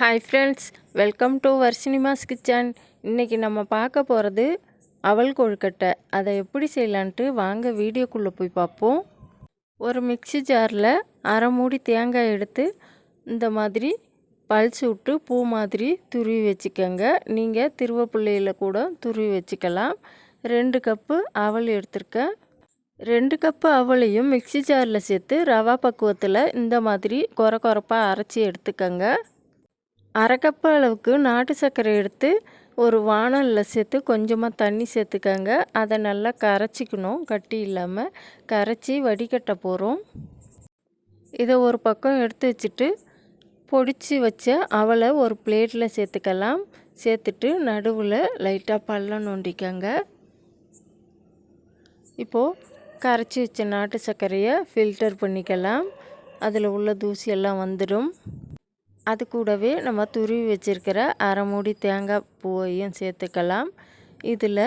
Hi friends welcome to வர்ஷினிமாஸ் kitchen இன்றைக்கி நம்ம பார்க்க போகிறது அவல் கொழுக்கட்டை. அதை எப்படி செய்யலான்ட்டு வாங்க வீடியோக்குள்ளே போய் பார்ப்போம். ஒரு மிக்சி ஜாரில் அரை மூடி தேங்காய் எடுத்து இந்த மாதிரி பழிச்சு விட்டு பூ மாதிரி துருவி வச்சுக்கோங்க. நீங்கள் திருவப்பிள்ளையில் கூட துருவி வச்சுக்கலாம். ரெண்டு கப்பு அவல் எடுத்திருக்கேன். ரெண்டு கப்பு அவளையும் மிக்சி ஜாரில் சேர்த்து ரவா பக்குவத்தில் இந்த மாதிரி குறை குறைப்பாக அரைச்சி எடுத்துக்கோங்க. அரை அளவுக்கு நாட்டு சர்க்கரை எடுத்து ஒரு வானலில் சேர்த்து கொஞ்சமாக தண்ணி சேர்த்துக்கங்க. அதை நல்லா கரைச்சிக்கணும். கட்டி இல்லாமல் கரைச்சி வடிகட்ட போகிறோம் இதை ஒரு பக்கம் எடுத்து வச்சுட்டு பொடிச்சு வச்ச அவளை ஒரு பிளேட்டில் சேர்த்துக்கலாம். சேர்த்துட்டு நடுவில் லைட்டாக பள்ளம் நோண்டிக்கங்க. இப்போது கரைச்சி வச்ச நாட்டு சர்க்கரையை ஃபில்டர் பண்ணிக்கலாம். அதில் உள்ள தூசியெல்லாம் வந்துடும். அது கூடவே நம்ம துருவி வச்சுருக்கிற அரை மூடி தேங்காய் பூவையும் சேர்த்துக்கலாம். இதில்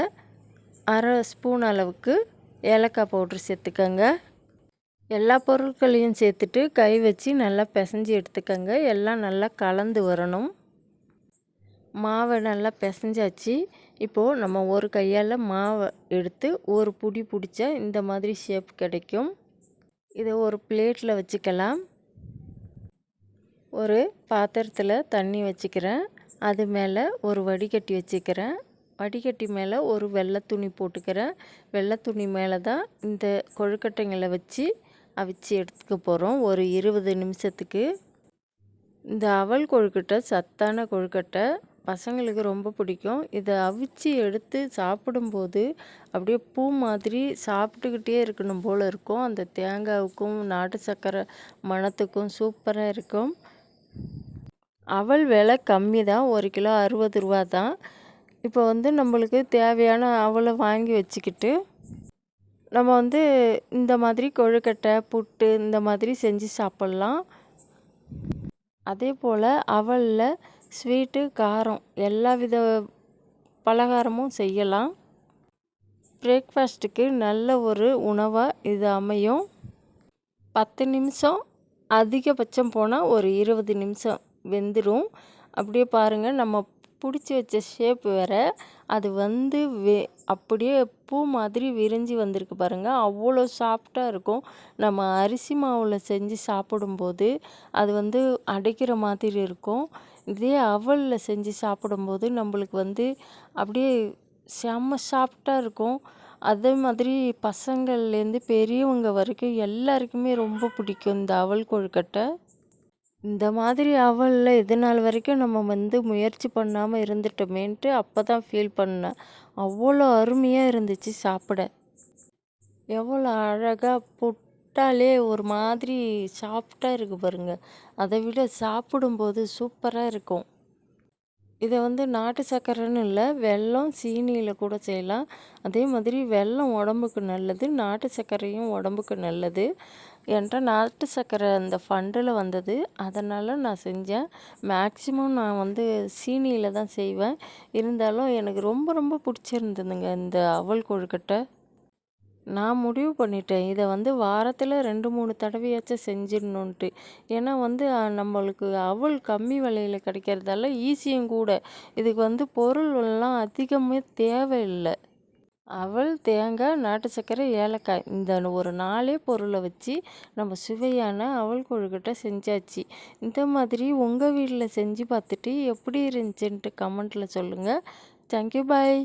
அரை ஸ்பூன் அளவுக்கு ஏலக்காய் பவுட்ரு சேர்த்துக்கோங்க. எல்லா பொருட்களையும் சேர்த்துட்டு கை வச்சு நல்லா பிசைஞ்சு எடுத்துக்கோங்க. எல்லாம் நல்லா கலந்து வரணும். மாவை நல்லா பிசைஞ்சாச்சு. இப்போது நம்ம ஒரு கையால் மாவை எடுத்து ஒரு புடி பிடிச்சா இந்த மாதிரி ஷேப் கிடைக்கும். இதை ஒரு பிளேட்டில் வச்சுக்கலாம். ஒரு பாத்திரத்தில் தண்ணி வச்சுக்கிறேன். அது மேலே ஒரு வடிகட்டி வச்சுக்கிறேன். வடிகட்டி மேலே ஒரு வெள்ளை துணி போட்டுக்கிறேன். வெள்ளை துணி மேலே தான் இந்த கொழுக்கட்டைங்களை வச்சு அவிச்சு எடுத்துக்க போகிறோம் ஒரு இருபது நிமிஷத்துக்கு. இந்த அவல் கொழுக்கட்டை சத்தான கொழுக்கட்டை பசங்களுக்கு ரொம்ப பிடிக்கும். இதை அவிச்சு எடுத்து சாப்பிடும்போது அப்படியே பூ மாதிரி சாப்பிட்டுக்கிட்டே இருக்கணும் போல் இருக்கும். அந்த தேங்காவுக்கும் நாட்டு சர்க்கரை மணத்துக்கும் சூப்பராக இருக்கும். அவல் விலை கம்மி தான். ஒரு கிலோ அறுபது ரூபா தான். இப்போ வந்து நம்மளுக்கு தேவையான அவலை வாங்கி வச்சுக்கிட்டு நம்ம வந்து இந்த மாதிரி கொழுக்கட்டை புட்டு இந்த மாதிரி செஞ்சு சாப்பிட்லாம். அதே போல் அவலில் ஸ்வீட்டு காரம் எல்லா வித பலகாரமும் செய்யலாம். பிரேக்ஃபாஸ்ட்டுக்கு நல்ல ஒரு உணவாக இது அமையும். பத்து நிமிஷம் அதிகபட்சம் போனால் ஒரு இருபது நிமிஷம். வெந்துடும் அப்படியே பாருங்கள் நம்ம பிடிச்சி வச்ச ஷேப் வேறு. அது வந்து வே அப்படியே பூ மாதிரி விரிஞ்சு வந்திருக்கு பாருங்கள் அவ்வளோ சாஃப்டாக இருக்கும். நம்ம அரிசி மாவில் செஞ்சு சாப்பிடும்போது அது வந்து அடைக்கிற மாதிரி இருக்கும். இதே அவலில் செஞ்சு சாப்பிடும்போது நம்மளுக்கு வந்து அப்படியே செம்ம சாஃப்டாக இருக்கும். அதே மாதிரி பசங்கள்லேருந்து பெரியவங்க வரைக்கும் எல்லாருக்குமே ரொம்ப பிடிக்கும் இந்த அவல் கொழுக்கட்டை. இந்த மாதிரி அவலில் இது நாள் வரைக்கும் நம்ம வந்து முயற்சி பண்ணாமல் இருந்துட்டோமேன்ட்டு அப்போ தான் ஃபீல் பண்ணேன். அவ்வளோ அருமையாக இருந்துச்சு சாப்பிட. எவ்வளோ அழகாக புட்டாலே ஒரு மாதிரி சாஃப்டாக இருக்குது பாருங்கள் அதை விட சாப்பிடும்போது சூப்பராக இருக்கும். இதை வந்து நாட்டு சர்க்கரைன்னு இல்லை வெல்லம் சீனியில் கூட செய்யலாம். அதே மாதிரி வெல்லம் உடம்புக்கு நல்லது நாட்டு சர்க்கரையும் உடம்புக்கு நல்லது. என்கிட்ட நாட்டு சர்க்கரை அந்த ஃபண்டில் வந்தது. அதனால் நான் செஞ்சேன். மேக்ஸிமம் நான் வந்து சீனியில் தான் செய்வேன். இருந்தாலும் எனக்கு ரொம்ப ரொம்ப பிடிச்சிருந்ததுங்க இந்த அவல் கொழுக்கட்டை. நான் முடிவு பண்ணிட்டேன். இதை வந்து வாரத்தில் ரெண்டு மூணு தடவையாச்சும் செஞ்சிடணுன்ட்டு. ஏன்னா வந்து நம்மளுக்கு அவல் கம்மி விலையில் கிடைக்கிறதால ஈஸியும் கூட. இதுக்கு வந்து பொருள்லாம் அதிகமே தேவையில்லை. அவல் தேங்காய் நாட்டு சர்க்கரை ஏலக்காய் இந்த ஒரு நாலே பொருளை வச்சு நம்ம சுவையான அவல் கொழுக்கட்டை செஞ்சாச்சு. இந்த மாதிரி உங்கள் வீட்டில் செஞ்சு பார்த்துட்டு எப்படி இருந்துச்சுன்ட்டு கமெண்ட்டில் சொல்லுங்கள் தேங்க்யூ பாய்